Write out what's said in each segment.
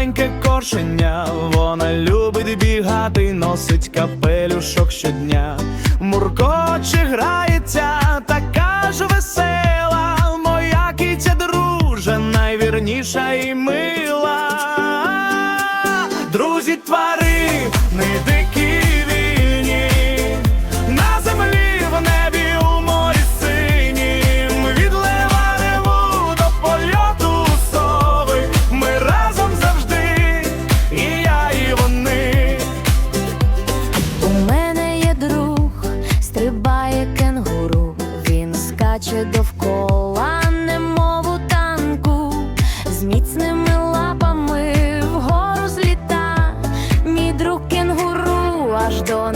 маленьке коршеня, вона любить бігати, носить капелюшок щодня, муркоче грається, така ж весела. аж до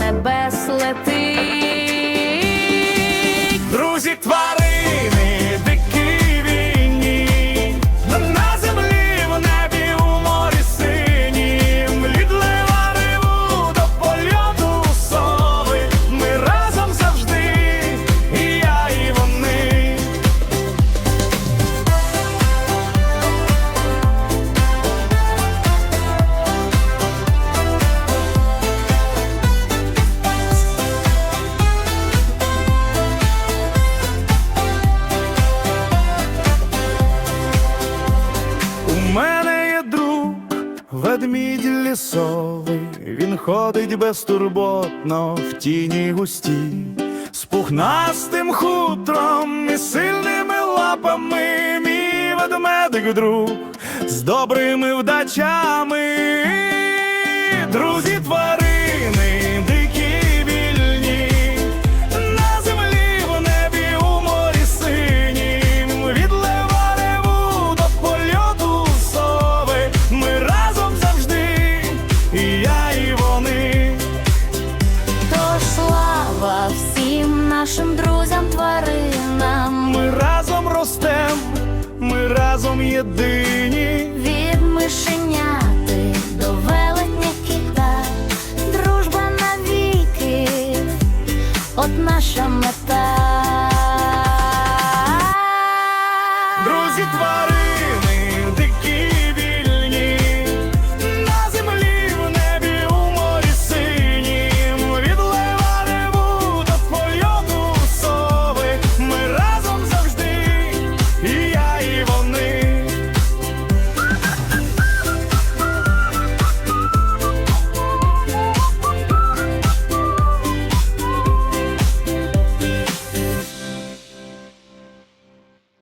Ведмідь лісовий, він ходить безтурботно в тіні густі, з пухнастим хутром і сильними лапами мій ведмедик друг з добрими вдачами, друзі твари. єдині. Від мишеняти до велетня кіта, дружба навіки, от наша мета, друзі твари.